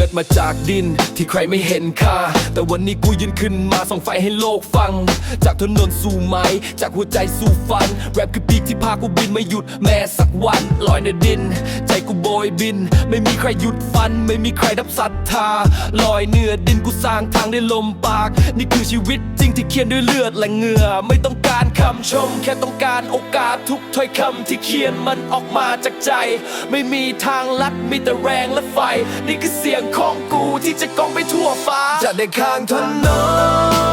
เกิดมาจากดินที่ใครไม่เห็นค่า แต่วันนี้กูยืนขึ้นมาส่องไฟให้โลกฟัง จากถนนสู่ไม้จากหัวใจสู่ฝัน แรปคือปีกที่พากูบินไม่หยุดแม้สักวัน ลอยในดิน ใจกูโบยบิน ไม่มีใครหยุดฟัน ไม่มีใครดับศรัทธา ลอยเหนือดินกูสร้างทางด้วยลมปาก นี่คือชีวิตจริงที่เขียนด้วยเลือดและเหงื่อ ไม่ต้องการคำชม แค่ต้องการโอกาสทุกถ้อยคำที่เขียนมันออกมาจากใจ ไม่มีทางลัดมีแต่แรงและไฟ นี่คือเสียงของกูที่จะก้อ วฟ้าจะได้ข้างถนน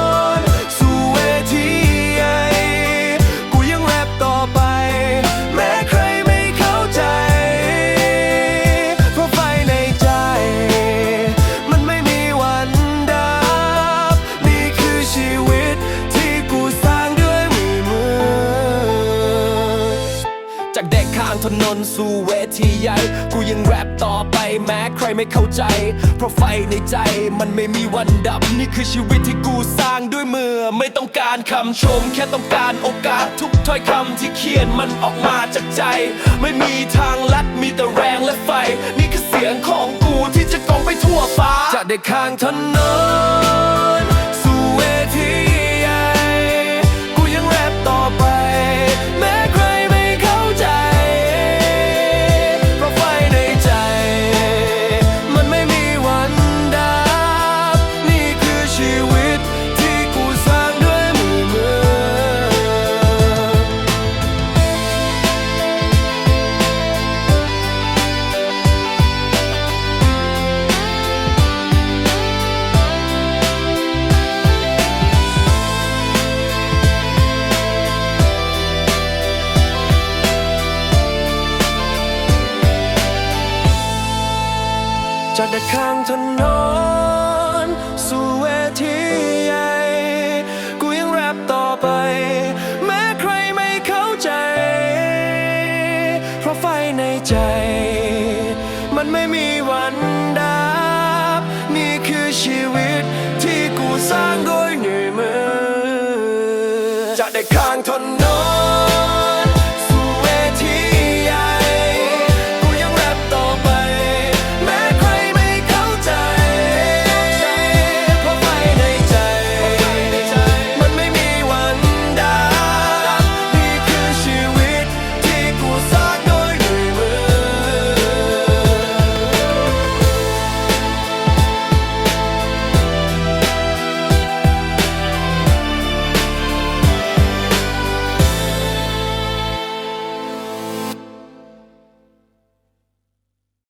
จากเด็กข้างถนนสู่เวทีใหญ่ กูยังแรปต่อไปแม้ใครไม่เข้าใจ เพราะไฟในใจมันไม่มีวันดับ นี่คือชีวิตที่กูสร้างด้วยมือ ไม่ต้องการคำชม แค่ต้องการโอกาสทุกถ้อยคำที่เขียนมันออกมาจากใจ ไม่มีทางลัดมีแต่แรงและไฟ นี่คือเสียงของกูที่จะกองไปทั่วฟ้า จากเด็กข้างถนน จากเด็กข้างถนนสู่เวทีใหญ่ กูยังแรปต่อไป แม้ใครไม่เข้าใจ เพราะไฟในใจ มันไม่มีวันดับ นี่คือชีวิตที่กูสร้างด้วยเหนื่อยมือจากเด็กข้างถน